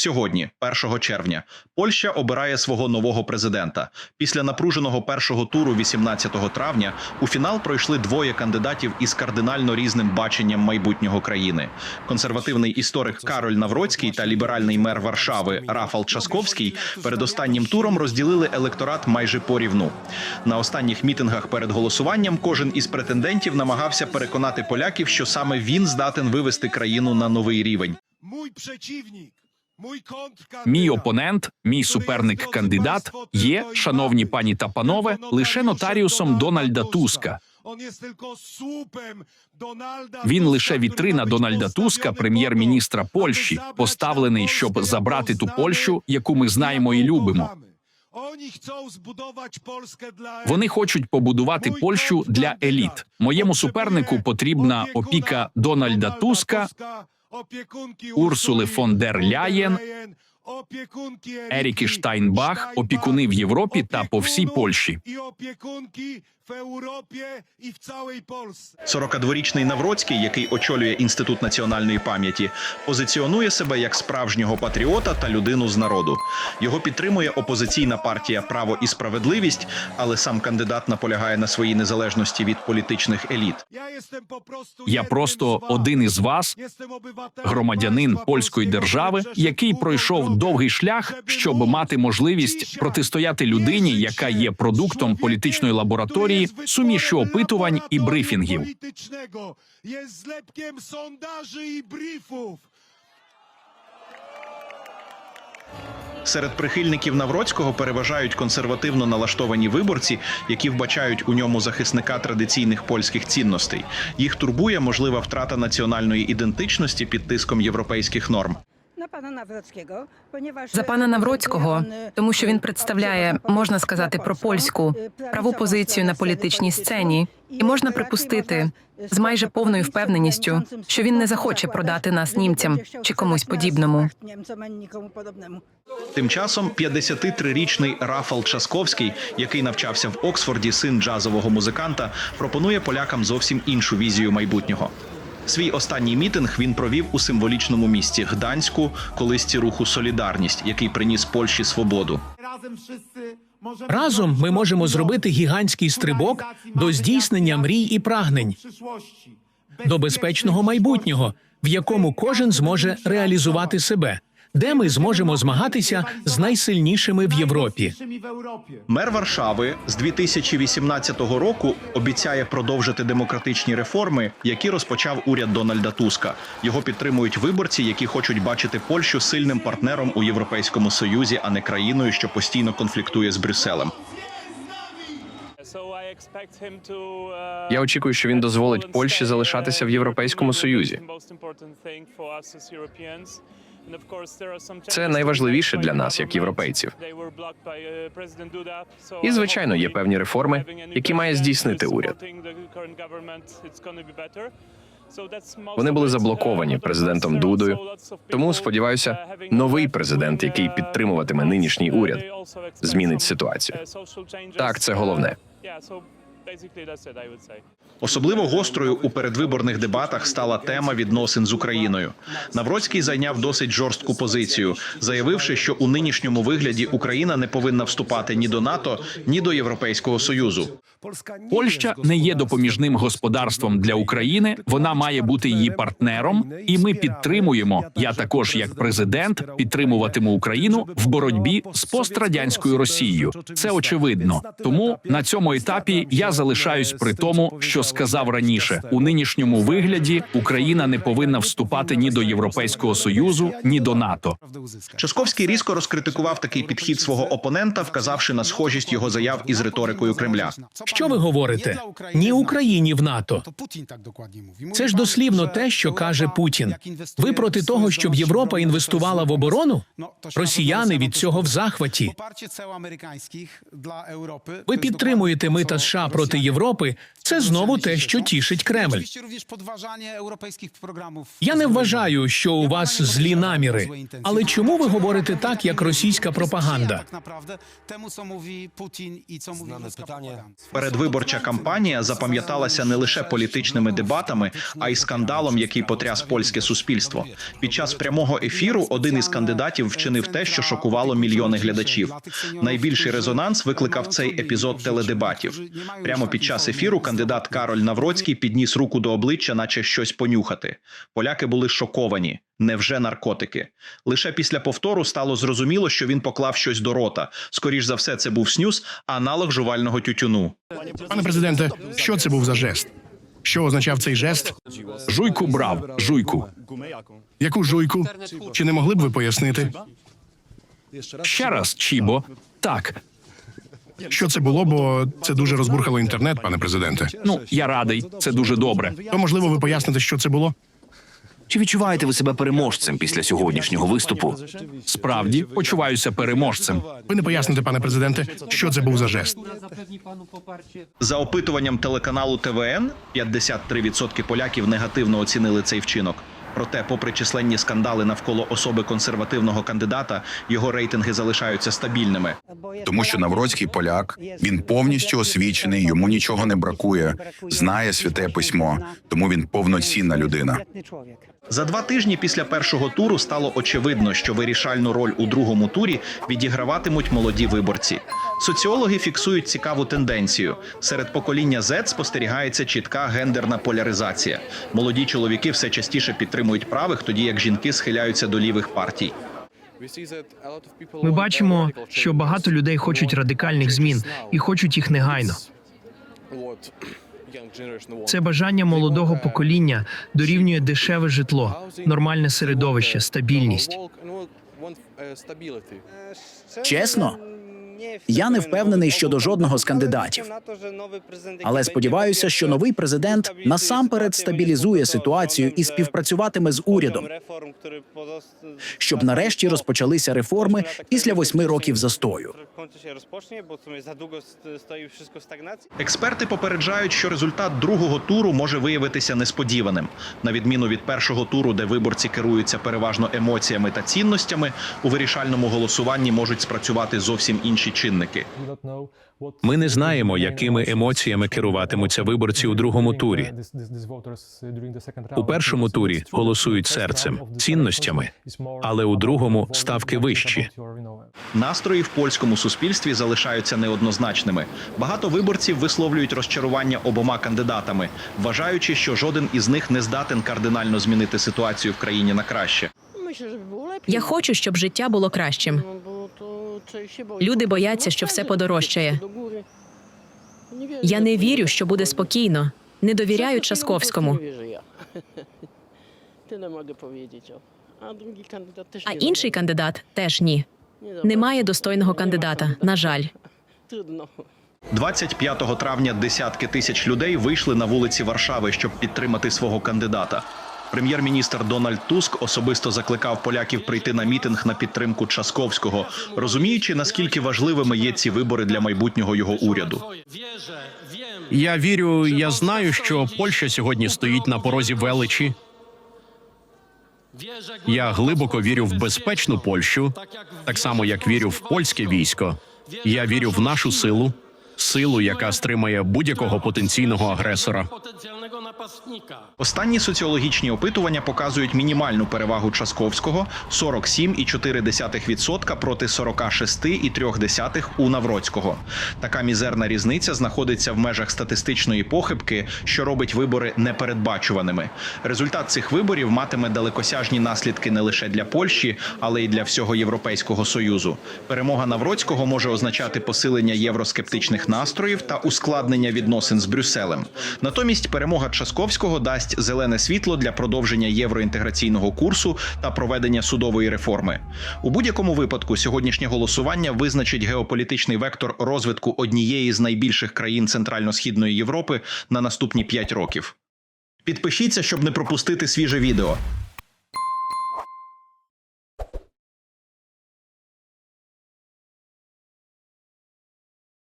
Сьогодні, 1 червня, Польща обирає свого нового президента. Після напруженого першого туру 18 травня у фінал пройшли двоє кандидатів із кардинально різним баченням майбутнього країни. Консервативний історик Кароль Навроцький та ліберальний мер Варшави Рафал Часковський перед останнім туром розділили електорат майже порівну. На останніх мітингах перед голосуванням кожен із претендентів намагався переконати поляків, що саме він здатен вивести країну на новий рівень. Mój kontrkandydat. Мій опонент, мій суперник-кандидат є, шановні пані та панове, лише нотаріусом Дональда Туска. Він лише вітрина Дональда Туска, прем'єр-міністра Польщі, поставлений, щоб забрати ту Польщу, яку ми знаємо і любимо. Вони хочуть побудувати Польщу для еліт. Моєму супернику потрібна опіка Дональда Туска, Урсули фон дер Ляєн, Еріки Штайнбах, опікуни в Європі та по всій Польщі. В Європі і в цілій Польщі. 42-річний Навроцький, який очолює інститут національної пам'яті, позиціонує себе як справжнього патріота та людину з народу. Його підтримує опозиційна партія Право і справедливість, але сам кандидат наполягає на своїй незалежності від політичних еліт. Я просто один із вас, громадянин польської держави, який пройшов довгий шлях, щоб мати можливість протистояти людині, яка є продуктом політичної лабораторії, jest суміші опитувань і брифінгів. Серед прихильників Навроцького переважають консервативно налаштовані виборці, які вбачають у ньому захисника традиційних польських цінностей. Їх турбує можлива втрата національної ідентичності під тиском європейських норм. На пана Навроцького, поnieważ За пана Навроцького, тому що він представляє, можна сказати, про польську праву позицію на політичній сцені, і можна припустити з майже повною впевненістю, що він не захоче продати нас німцям чи комусь подібному. Тим часом 53-річний Рафал Часковський, який навчався в Оксфорді, син джазового музиканта, пропонує полякам зовсім іншу візію майбутнього. Свій останній мітинг він провів у символічному місті Гданську, колисці руху Солідарність, який приніс Польщі свободу. Разом ми можемо зробити гігантський стрибок до здійснення мрій і прагнень, до безпечного майбутнього, в якому кожен зможе реалізувати себе, де ми зможемо змагатися з найсильнішими в Європі. Мер Варшави з 2018 року обіцяє продовжити демократичні реформи, які розпочав уряд Дональда Туска. Його підтримують виборці, які хочуть бачити Польщу сильним партнером у Європейському Союзі, а не країною, що постійно конфліктує з Брюсселем. Я очікую, що він дозволить Польщі залишатися в Європейському Союзі. Це найважливіше для нас, як європейців. І звичайно, є певні реформи, які має здійснити уряд. Вони були заблоковані президентом Дудою. Тому сподіваюся, новий президент, який підтримуватиме нинішній уряд, змінить ситуацію. Так, це головне. Особливо гострою у передвиборних дебатах стала тема відносин з Україною. Навроцький зайняв досить жорстку позицію, заявивши, що у нинішньому вигляді Україна не повинна вступати ні до НАТО, ні до Європейського союзу. Польща не є допоміжним господарством для України. Вона має бути її партнером, і ми підтримуємо. Я також, як президент, підтримуватиму Україну в боротьбі з пострадянською Росією. Це очевидно. Тому на цьому етапі я залишаюсь при тому, що сказав раніше. У нинішньому вигляді Україна не повинна вступати ні до Європейського союзу, ні до НАТО. Часковський різко розкритикував такий підхід свого опонента, вказавши на схожість його заяв із риторикою Кремля. Що ви говорите? Ні Україні в НАТО. Це ж дослівно те, що каже Путін. Ви проти того, щоб Європа інвестувала в оборону? Росіяни від цього в захваті. Ви підтримуєте мита США проти проти Європи це знову те, що тішить Кремль. Я не вважаю, що у вас злі наміри. Але чому ви говорите так, як російська пропаганда? Передвиборча кампанія запам'яталася не лише політичними дебатами, а й скандалом, який потряс польське суспільство. Під час прямого ефіру один із кандидатів вчинив те, що шокувало мільйони глядачів. Найбільший резонанс викликав цей епізод теледебатів. Прямо під час ефіру кандидат Кароль Навроцький підніс руку до обличчя, наче щось понюхати. Поляки були шоковані. Невже наркотики? Лише після повтору стало зрозуміло, що він поклав щось до рота. Скоріш за все, це був снюс, аналог жувального тютюну. Пане президенте, що це був за жест? Що означав цей жест? Жуйку брав, жуйку. Яку жуйку? Чи не могли б ви пояснити? Ще раз, Чібо. Так, Що це було, бо це дуже розбурхало інтернет, пане президенте. ну я радий, це дуже добре. То можливо, ви поясните, що це було? Чи відчуваєте ви себе переможцем після сьогоднішнього виступу? Справді почуваюся переможцем. Ви не поясните, пане президенте, що це був за жест? За опитуванням телеканалу ТВН 53% поляків негативно оцінили цей вчинок. Проте, попри численні скандали навколо особи консервативного кандидата, його рейтинги залишаються стабільними. Тому що Навроцький поляк, він повністю освічений, йому нічого не бракує, знає святе письмо, тому він повноцінна людина. За два тижні після першого туру стало очевидно, що вирішальну роль у другому турі відіграватимуть молоді виборці. Соціологи фіксують цікаву тенденцію. Серед покоління Z спостерігається чітка гендерна поляризація. Молоді чоловіки все частіше підтримують правих, тоді як жінки схиляються до лівих партій. Ми бачимо, що багато людей хочуть радикальних змін і хочуть їх негайно. Це бажання молодого покоління дорівнює дешеве житло, нормальне середовище, стабільність. Чесно? Я не впевнений щодо жодного з кандидатів. Але сподіваюся, що новий президент насамперед стабілізує ситуацію і співпрацюватиме з урядом, щоб нарешті розпочалися реформи після восьми років застою. Експерти попереджають, що результат другого туру може виявитися несподіваним. На відміну від першого туру, де виборці керуються переважно емоціями та цінностями, у вирішальному голосуванні можуть спрацювати зовсім інші чинники. Ми не знаємо, якими емоціями керуватимуться виборці у другому турі. У першому турі голосують серцем, цінностями, але у другому ставки вищі. Настрої в польському суспільстві залишаються неоднозначними. Багато виборців висловлюють розчарування обома кандидатами, вважаючи, що жоден із них не здатен кардинально змінити ситуацію в країні на краще. Я хочу, щоб життя було кращим. Люди бояться, що все подорожчає. Я не вірю, що буде спокійно. Не довіряю Часковському. А інший кандидат теж ні. Немає достойного кандидата. На жаль. 25 травня десятки тисяч людей вийшли на вулиці Варшави, щоб підтримати свого кандидата. Прем'єр-міністр Дональд Туск особисто закликав поляків прийти на мітинг на підтримку Часковського, розуміючи наскільки важливими є ці вибори для майбутнього його уряду. Я вірю, я знаю, що Польща сьогодні стоїть на порозі величі. Я глибоко вірю в безпечну Польщу, так само як вірю в польське військо. Я вірю в нашу силу, силу, яка стримає будь-якого потенційного агресора. Останні соціологічні опитування показують мінімальну перевагу Часковського 47,4% проти 46,3% у Навроцького. Така мізерна різниця знаходиться в межах статистичної похибки, що робить вибори непередбачуваними. Результат цих виборів матиме далекосяжні наслідки не лише для Польщі, але й для всього Європейського союзу. Перемога Навроцького може означати посилення євроскептичних настроїв та ускладнення відносин з Брюсселем. Натомість перемога Часковського дасть зелене світло для продовження євроінтеграційного курсу та проведення судової реформи. У будь-якому випадку сьогоднішнє голосування визначить геополітичний вектор розвитку однієї з найбільших країн Центрально-східної Європи на наступні 5 років. Підпишіться, щоб не пропустити свіже відео.